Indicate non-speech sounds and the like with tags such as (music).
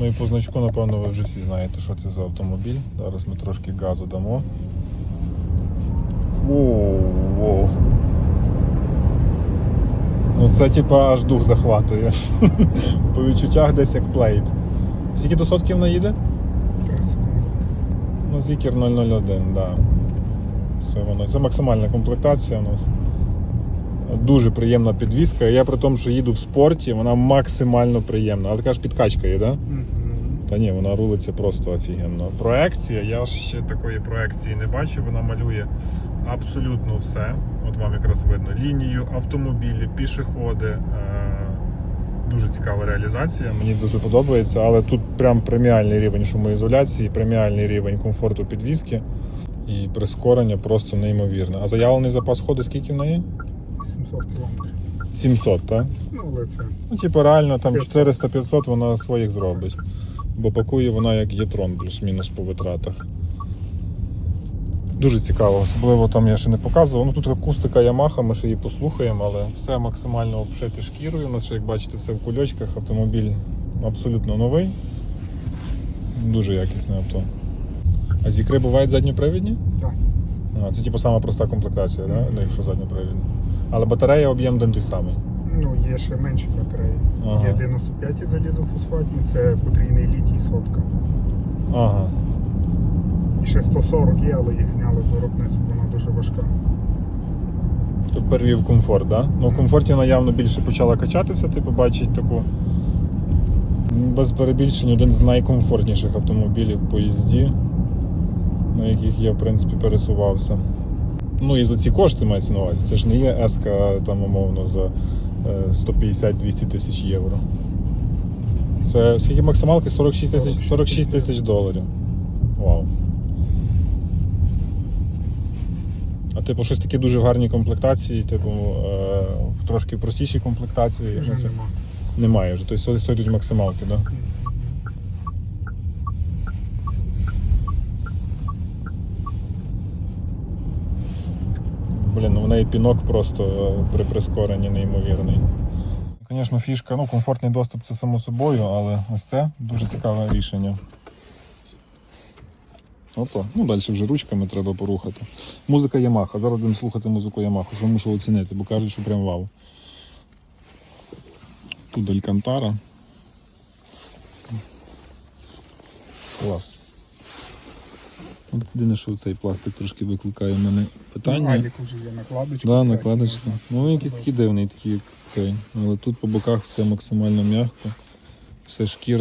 Ну і по значку, напевно, ви вже всі знаєте, що це за автомобіль. Зараз ми трошки газу дамо. Воу, воу. Ну це типа аж дух захватує. (laughs) По відчуттях десь як плейт. Скільки до сотків наїде? Ну, Зікер 001, так. Да. Це воно. Це максимальна комплектація у нас. Дуже приємна підвізка. Я при тому, що їду в спорті, вона максимально приємна. Але така ж підкачка є, так? Да? Та ні, вона рулиться просто офігенно. Проекція, я ще такої проекції не бачив. Вона малює абсолютно все. От вам якраз видно лінію, автомобілі, пішоходи. Е, Дуже цікава реалізація. Мені дуже подобається, але тут прям преміальний рівень шумоізоляції, преміальний рівень комфорту підвізки і прискорення просто неймовірне. А заявлений запас ходу скільки в неї? 700 кілометрів. 700, так? Ну, але це Ну, типу, реально там 400-500 вона своїх зробить. Бо пакує вона як єтрон, плюс-мінус по витратах. Дуже цікаво, особливо там я ще не показував. Ну тут акустика Yamaha, ми ще її послухаємо, але все максимально обшите шкірою. У нас як бачите, все в кульочках. Автомобіль абсолютно новий. Дуже якісне авто. А зікри бувають задньопривідні? так. А, це типу сама проста комплектація, да? ну, якщо задньопривідні. Але батарея об'єм один той самий. Ну, є ще менші батареї. Ага. Є 95 залізофосфатні, це потрійний літій сотка. Ага. І ще 140 є, але їх зняли з виробництва, вона дуже важка. Тут перевів комфорт, да? Ну, в комфорті вона явно більше почала качатися, ти побачить таку. Без перебільшень один з найкомфортніших автомобілів в поїзді, на яких я, в принципі, пересувався. Ну і за ці кошти мається на увазі. Це ж не є еска там, умовно, за е, 150-200 тисяч євро. Це скільки максималки? 46 тисяч 46 тисяч доларів. Вау. А типу, щось таке дуже в гарній комплектації, типу, е, в трошки простішій комплектації. Вже. Немає вже. Тобто стоять максималки, так? Да? Блін, ну в неї пінок просто е, при прискоренні неймовірний. Звісно, фішка, ну, комфортний доступ це само собою, але ось це дуже цікаве рішення. Опа, ну далі вже ручками треба порухати. Музика Yamaha. Зараз будемо слухати музику Yamaha, що мушу оцінити, бо кажуть, що прям вау. Тут Алькантара. Клас. От єдине, що цей пластик трошки викликає в мене Ну, питання. Алік вже є накладочка. Да, накладочка. Ну, він якийсь такий дивний, такий як цей. Але тут по боках все максимально м'яко. Все шкіра